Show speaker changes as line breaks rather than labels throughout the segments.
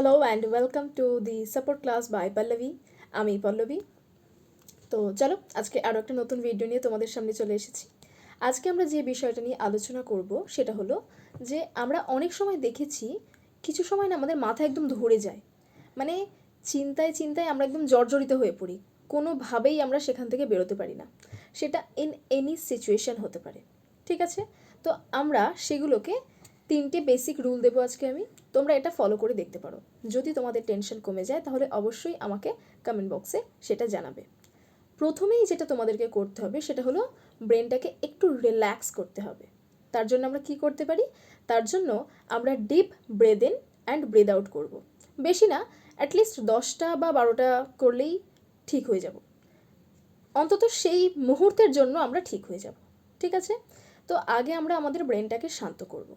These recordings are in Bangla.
Hello and welcome to the support class by Pallavi আমি পল্লবী। তো চলো, আজকে আরও একটা নতুন ভিডিও নিয়ে তোমাদের সামনে চলে এসেছি। আজকে আমরা যে বিষয়টা নিয়ে আলোচনা করব, সেটা হলো যে আমরা অনেক সময় দেখেছি, কিছু সময় না আমাদের মাথা একদম ধরে যায়। মানে চিন্তায় চিন্তায় আমরা একদম জর্জরিত হয়ে পড়ি। কোনোভাবেই আমরা সেখান থেকে বেরোতে পারি না। সেটা ইন এনি সিচুয়েশন হতে পারে। ঠিক আছে? তো আমরা সেগুলোকে তিনটে বেসিক রুল দেবো আজকে আমি। তোমরা এটা ফলো করে দেখতে পারো। যদি তোমাদের টেনশন কমে যায়, তাহলে অবশ্যই আমাকে কমেন্ট বক্সে সেটা জানাবে। প্রথমেই যেটা তোমাদেরকে করতে হবে, সেটা হলো ব্রেনটাকে একটু রিল্যাক্স করতে হবে। তার জন্য আমরা কি করতে পারি? তার জন্য আমরা deep breathe in and breathe out করব। বেশি না অ্যাটলিস্ট দশটা বা বারোটা করলেই ঠিক হয়ে যাব। অন্তত সেই মুহূর্তের জন্য আমরা ঠিক হয়ে যাব। ঠিক আছে? তো আগে আমরা আমাদের ব্রেনটাকে শান্ত করব।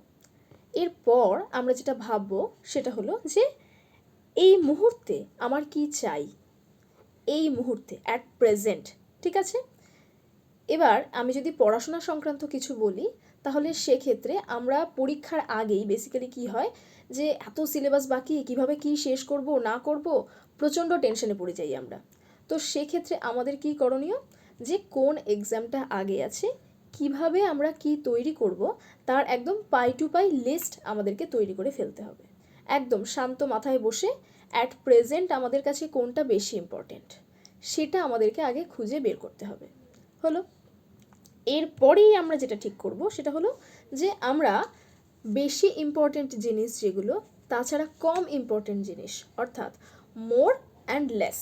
এরপর আমরা যেটা ভাববো সেটা হলো যে এই মুহূর্তে আমার কি চাই? এই মুহূর্তে অ্যাট প্রেজেন্ট ঠিক আছে? এবার আমি যদি পড়াশোনা সংক্রান্ত কিছু বলি, তাহলে সেক্ষেত্রে আমরা পরীক্ষার আগেই বেসিক্যালি কি হয়? যে এত সিলেবাস বাকি, কীভাবে কি শেষ করব, না করব, প্রচণ্ড টেনশনে পড়ে যাই আমরা। তো সেক্ষেত্রে আমাদের কি করণীয়? যে কোন এক্সামটা আগে আছে কীভাবে আমরা কি তৈরি করব, তার একদম পাই টু পাই লিস্ট আমাদেরকে তৈরি করে ফেলতে হবে। একদম শান্ত মাথায় বসে অ্যাট প্রেজেন্ট আমাদের কাছে কোনটা বেশি ইম্পর্টেন্ট সেটা আমাদেরকে আগে খুঁজে বের করতে হবে। হলো, এরপরেই আমরা যেটা ঠিক করব, সেটা হলো যে আমরা বেশি ইম্পর্টেন্ট জিনিস যেগুলো, তাছাড়া কম ইম্পর্টেন্ট জিনিস, অর্থাৎ মোর অ্যান্ড লেস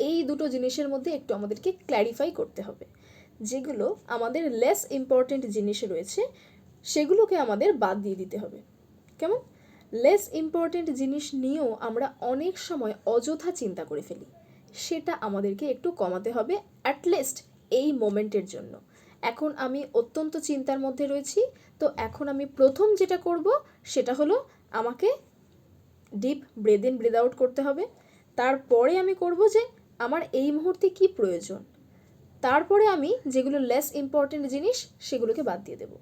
এই দুটো জিনিসের মধ্যে একটু আমাদেরকে ক্ল্যারিফাই করতে হবে। যেগুলো আমাদের লেস ইম্পর্টেন্ট জিনিস রয়েছে, সেগুলোকে আমাদের বাদ দিয়ে দিতে হবে। কেমন? লেস ইম্পর্টেন্ট জিনিস নিয়েও আমরা অনেক সময় অযথা চিন্তা করে ফেলি। সেটা আমাদেরকে একটু কমাতে হবে অ্যাটলিস্ট এই মোমেন্টের জন্য। এখন আমি অত্যন্ত চিন্তার মধ্যে রয়েছি, তো এখন আমি প্রথম যেটা করব, সেটা হলো আমাকে deep breathe in breathe out করতে হবে। তারপরে আমি করব যে, আমার এই মুহূর্তে কি প্রয়োজন? তারপরে আমি যেগুলো লেস ইম্পর্টেন্ট জিনিস সেগুলোকে বাদ দিয়ে দেবো।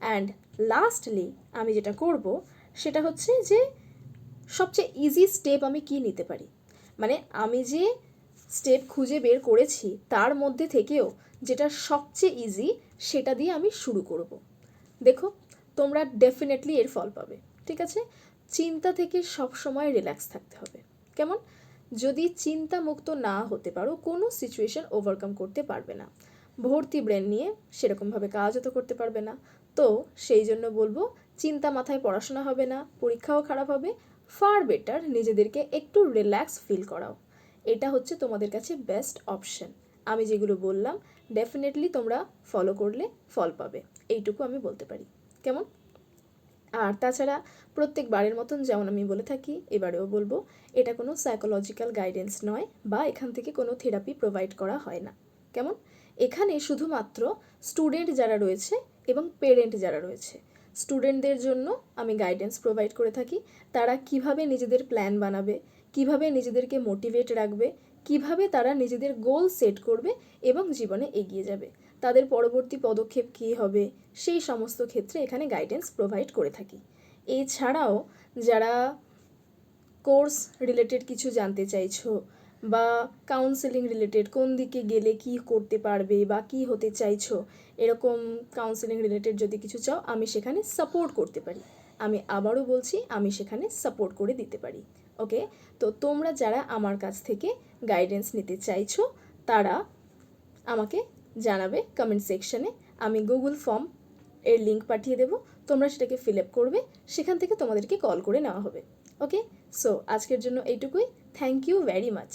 অ্যান্ড লাস্টলি আমি যেটা করব, সেটা হচ্ছে যে সবচেয়ে ইজি স্টেপ আমি কি নিতে পারি? মানে আমি যে স্টেপ খুঁজে বের করেছি, তার মধ্যে থেকেও যেটা সবচেয়ে ইজি সেটা দিয়ে আমি শুরু করব। দেখো, তোমরা ডেফিনেটলি এর ফল পাবে, ঠিক আছে? চিন্তা থেকে সব সময় রিল্যাক্স থাকতে হবে। কেমন? যদি চিন্তা মুক্ত না হতে পারো, কোনো সিচুয়েশন ওভারকাম করতে পারবে না। ভর্তি ব্রেন নিয়ে সেরকমভাবে কাজও তো করতে পারবে না। তো সেই জন্য বলব, চিন্তা মাথায় পড়াশোনা হবে না, পরীক্ষাও খারাপ হবে ফার বেটার নিজেদেরকে একটু রিল্যাক্স ফিল করাও। এটা হচ্ছে তোমাদের কাছে বেস্ট অপশন আমি যেগুলো বললাম ডেফিনেটলি তোমরা ফলো করলে ফল পাবে। এইটুকু আমি বলতে পারি। কেমন? আর তাছাড়া প্রত্যেক বারের মতন যেমন আমি বলে থাকি, এবারেও বলব, এটা কোনো সাইকোলজিক্যাল গাইডেন্স নয় বা এখান থেকে কোনো থেরাপি প্রোভাইড করা হয় না। কেমন? এখানে শুধুমাত্র স্টুডেন্ট যারা রয়েছে এবং পেরেন্ট যারা রয়েছে স্টুডেন্টদের জন্য আমি গাইডেন্স প্রোভাইড করে থাকি, তারা কীভাবে নিজেদের প্ল্যান বানাবে কীভাবে নিজেদেরকে মোটিভেট রাখবে, কীভাবে তারা নিজেদের গোল সেট করবে এবং জীবনে এগিয়ে যাবে, তাদের পরবর্তী পদক্ষেপ কী হবে, সেই সমস্ত ক্ষেত্রে এখানে গাইডেন্স প্রোভাইড করে থাকি। এছাড়াও যারা কোর্স রিলেটেড কিছু জানতে চাইছো বা কাউন্সেলিং রিলেটেড কোন দিকে গেলে কি করতে পারবে বা কি হতে চাইছো, এরকম কাউন্সেলিং রিলেটেড যদি কিছু চাও, আমি সেখানে সাপোর্ট করতে পারি। আমি আবারও বলছি, আমি সেখানে সাপোর্ট করে দিতে পারি। ওকে তো তোমরা যারা আমার কাছ থেকে গাইডেন্স নিতে চাইছো, তারা আমাকে জানাবে কমেন্ট সেকশানে আমি গুগল ফর্ম এর লিঙ্ক পাঠিয়ে দেবো। তোমরা সেটাকে ফিল আপ করবে। সেখান থেকে তোমাদেরকে কল করে নেওয়া হবে। ওকে সো আজকের জন্য এইটুকুই। Thank you very much